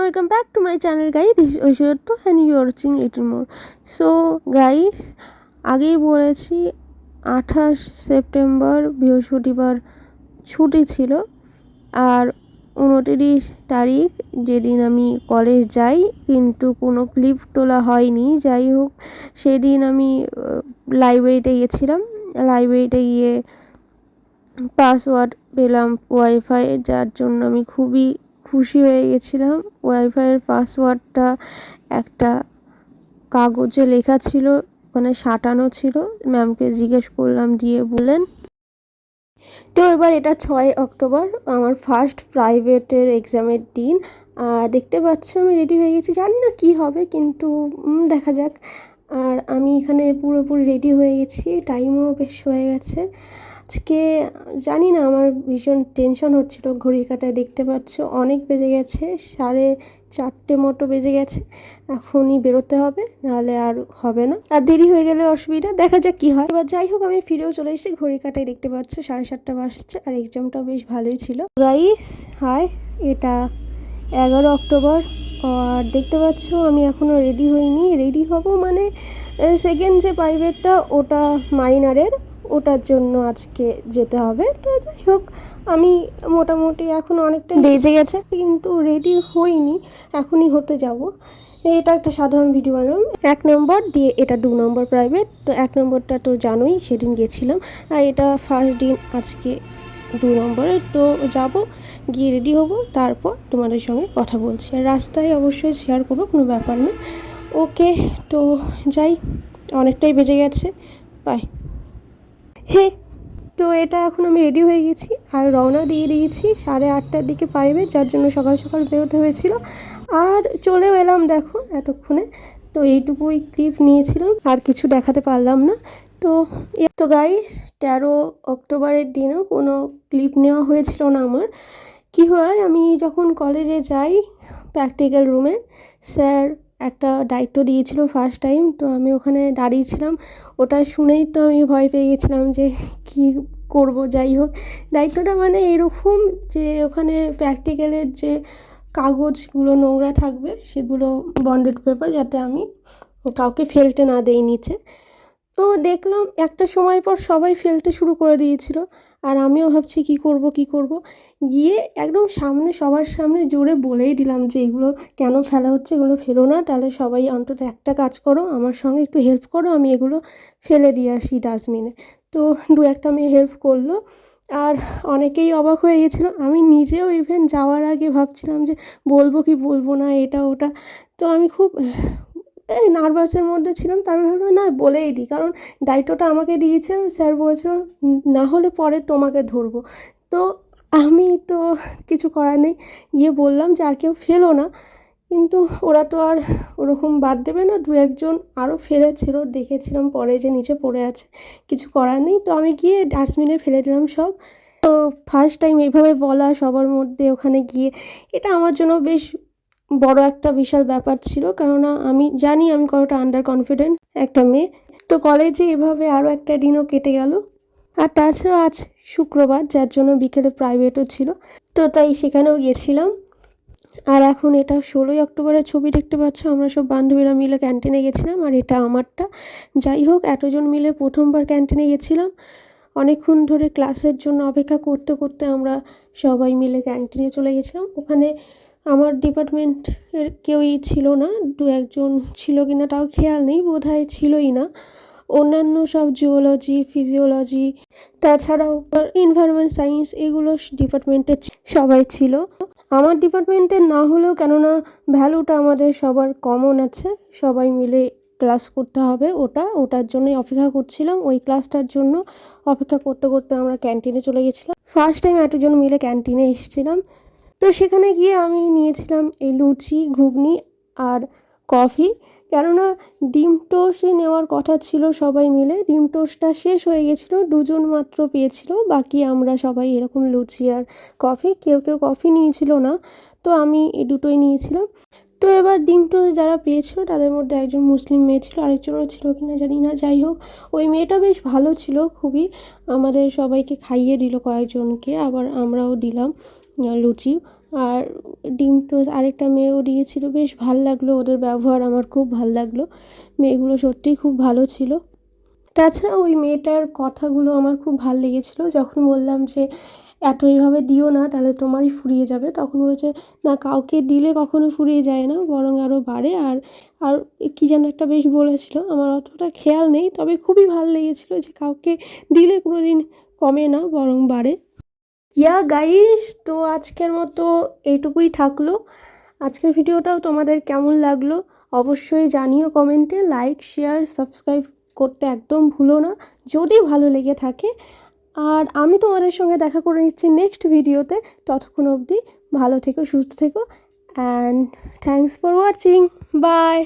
Welcome back to my channel guy this is Aishwarya and you are watching little more so guys আগেই বলেছি, আঠাশ September বৃহস্পতিবার ছুটি ছিল আর উনতিরিশ তারিখ যেদিন আমি কলেজ যাই, কিন্তু কোনো ক্লিপ তোলা হয়নি। যাই হোক, সেদিন আমি লাইব্রেরিতে গেছিলাম লাইব্রেরিতে গিয়ে পাসওয়ার্ড পেলাম ওয়াইফাই যার জন্য আমি খুবই খুশি হয়ে গেছিলাম। ওয়াইফাইয়ের পাসওয়ার্ডটা একটা কাগজে লেখা ছিল ওখানে সাঁটানো ছিল। ম্যামকে জিজ্ঞেস করলাম, দিয়ে বললেন, তো এবার এটা ছয় অক্টোবর, আমার ফার্স্ট প্রাইভেটের এক্সামের দিন। দেখতে পাচ্ছ, আমি রেডি হয়ে গেছি। জানি না কী হবে, কিন্তু দেখা যাক। আর আমি এখানে পুরোপুরি রেডি হয়ে গেছি টাইমও বেশ হয়ে গেছে। আজকে, জানি না, আমার ভীষণ টেনশন হচ্ছিল, ঘড়ির কাটায় দেখতে পাচ্ছ, অনেক বেজে গেছে, সাড়ে চারটে মতো বেজে গেছে, এখনই বেরোতে হবে, নাহলে আর হবে না। আর দেরি হয়ে গেলে অসুবিধা, দেখা যাক কী হয়। এবার যাই হোক, আমি ফিরেও চলে এসেছি, ঘড়ির কাটায় দেখতে পাচ্ছ, সাড়ে সাতটা বাজছে, আর এক্সামটাও বেশ ভালোই ছিল। গাইস হাই এটা এগারো অক্টোবর। আর দেখতে পাচ্ছ আমি এখনও রেডি হইনি। রেডি হব মানে সেকেন্ড যে প্রাইভেটটা ওটা মাইনারের ওটার জন্য আজকে যেতে হবে। তো যাই হোক আমি মোটামুটি এখন অনেকটা বেজে গেছে। কিন্তু রেডি হইনি এখনই হতে যাব। এটা একটা সাধারণ ভিডিও বানালাম। এক নম্বর দিয়ে এটা দু নম্বর প্রাইভেট তো এক নম্বরটা তো জানোই সেদিন গেছিলাম। আর এটা ফার্স্ট দিন আজকে দু নম্বরে তো যাব, গিয়ে রেডি হব, তারপর তোমাদের সঙ্গে কথা বলছি। আর রাস্তায় অবশ্যই শেয়ার করব, কোনো ব্যাপার না। ওকে, তো যাই, অনেকটাই বেজে গেছে। বাই হে, তো এটা এখন আমি রেডি হয়ে গেছি, আর রওনা দিয়ে দিয়েছি সাড়ে আটটার দিকে পাইবে, যার জন্য সকাল সকাল বেরোতে হয়েছিল। আর চলেও এলাম দেখো এতক্ষণে। তো এইটুকুই ক্লিপ নিয়েছিলাম, আর কিছু দেখাতে পারলাম না। তো তো গাইস তেরো অক্টোবরের দিনও কোনো ক্লিপ নেওয়া হয়েছিল না আমার। কি হয়, আমি যখন কলেজে যাই প্র্যাকটিক্যাল রুমে স্যার একটা দায়িত্ব দিয়েছিল ফার্স্ট টাইম তো আমি ওখানে দাঁড়িয়েছিলাম ওটা শুনেই তো আমি ভয় পেয়ে গেছিলাম যে কি করব, যাই হোক। দায়িত্বটা মানে এরকম যে ওখানে প্র্যাকটিক্যালের যে কাগজগুলো, নোংরা থাকবে, সেগুলো বন্ডেড পেপার যাতে আমি কাউকে ফেলতে না দেই নিচে। তো দেখলাম একটা সময় পর সবাই ফেলতে শুরু করে দিয়েছিল। আর আমিও ভাবছি কি করব কি করব? গিয়ে একদম সামনে সবার সামনে জোরে বলেই দিলাম যে, এগুলো কেন ফেলা হচ্ছে? এগুলো ফেলো না। তাহলে সবাই অন্তত একটা কাজ করো। আমার সঙ্গে একটু হেল্প করো। আমি এগুলো ফেলে দিয়ে আসি ডাস্টবিনে। তো দু একটা মেয়ে হেল্প করল। আর অনেকেই অবাক হয়ে গেছিল। আমি নিজেও ইভেন যাওয়ার আগে ভাবছিলাম যে, বলব কি বলব না? এটা, ওটা। তো আমি খুব নার্ভাসের মধ্যে ছিলাম, তারপর ভাবলাম, না, বলেই দিই কারণ দায়িত্বটা আমাকে দিয়েছে স্যার বলছে, না হলে পরে তোমাকে ধরবো। তো আমি তো কিছু করার নেই, গিয়ে বললাম যে আর কেউ ফেলো না। কিন্তু ওরা তো আর ওরকম বাদ দেবে না, দু একজন আরও ফেলেছিল, দেখেছিলাম পরে যে নিচে পড়ে আছে, কিছু করার নেই। তো আমি গিয়ে ডাস্টবিনে ফেলে দিলাম সব। তো ফার্স্ট টাইম এইভাবে বলা সবার মধ্যে ওখানে গিয়ে, এটা আমার জন্য বেশ বড় একটা বিশাল ব্যাপার ছিল, কেননা আমি জানি আমি কতটা আন্ডার কনফিডেন্ট একটা মেয়ে। তো কলেজে এভাবে আরও একটা দিনও কেটে গেল। আর তাছাড়াও আজ শুক্রবার, যার জন্য বিকেলে প্রাইভেটও ছিল। তো তাই সেখানেও গেছিলাম। আর এখন এটা ষোলোই অক্টোবরের ছবি দেখতে পাচ্ছ, আমরা সব বান্ধবীরা মিলে ক্যান্টিনে গেছিলাম, আর এটা আমারটা। যাই হোক, এতজন মিলে প্রথমবার ক্যান্টিনে গেছিলাম। অনেকক্ষণ ধরে ক্লাসের জন্য অপেক্ষা করতে করতে আমরা সবাই মিলে ক্যান্টিনে চলে গেছিলাম। ওখানে আমার ডিপার্টমেন্টের কেউই ছিল না, দু একজন ছিল কি না তাও খেয়াল নেই বোধ হয় ছিলই না। অন্যান্য সব জিওলজি ফিজিওলজি তাছাড়াও এনভায়রনমেন্ট সায়েন্স এগুলো ডিপার্টমেন্টের সবাই ছিল। আমার ডিপার্টমেন্টের না হলেও কেননা ভ্যালুটা আমাদের সবার কমন আছে, সবাই মিলে ক্লাস করতে হবে ওটা, ওটার জন্যই অপেক্ষা করছিলাম। ওই ক্লাসটার জন্য অপেক্ষা করতে করতে আমরা ক্যান্টিনে চলে গেছিলাম। ফার্স্ট টাইম এতজন মিলে ক্যান্টিনে এসেছিলাম। তো সেখানে গিয়ে আমি নিয়েছিলাম এই লুচি, ঘুগনি আর কফি। কেননা ডিম টোস্টই নেওয়ার কথা ছিল সবাই মিলে। ডিম টোস্টটা শেষ হয়ে গেছিল, দুজন মাত্র পেয়েছিল, বাকি আমরা সবাই এরকম লুচি আর কফি, কেউ কেউ কফি নিয়েছিল না। তো আমি এই দুটোই নিয়েছিলাম। তো এবার ডিম টোস্ট যারা পেয়েছিল তাদের মধ্যে একজন মুসলিম মেয়ে ছিল, আরেকজনও ছিল কি না জানি না, যাই হোক, ওই মেয়েটা বেশ ভালো ছিল খুবই। আমাদের সবাইকে খাইয়ে দিল কয়েকজনকে, আবার আমরাও দিলাম লুচি। আর ডিম টোস্ট আরেকটা মেয়েও দিয়েছিল, বেশ ভালো লাগল ওদের ব্যবহার, আমার খুব ভালো লাগল। মেয়েগুলো সত্যিই খুব ভালো ছিল। তাছাড়া ওই মেয়েটার কথাগুলো আমার খুব ভালো লেগেছিলো, যখন বললাম যে এত এইভাবে দিও না, তাহলে তোমারই ফুরিয়ে যাবে। তখন বলছে, না, কাউকে দিলে কখনো ফুরিয়ে যায় না, বরং আরও বাড়ে। আর আর কী যেন একটা বেশ বলেছিল, আমার অতটা খেয়াল নেই, তবে খুবই ভালো লেগেছিলো যে কাউকে দিলে কোনো দিন কমে না, বরং বাড়ে। ইয়া গাইস, তো আজকের মতো এইটুকুই থাকল। আজকের ভিডিওটাও তোমাদের কেমন লাগল, অবশ্যই জানিও কমেন্টে। লাইক, শেয়ার, সাবস্ক্রাইব করতে একদম ভুলো না। যদি ভালো লেগে থাকে আর আমি তোমাদের সঙ্গে দেখা করে নিচ্ছি নেক্সট ভিডিওতে ততক্ষণ অবধি ভালো থেকো, সুস্থ থেকো and thanks for watching bye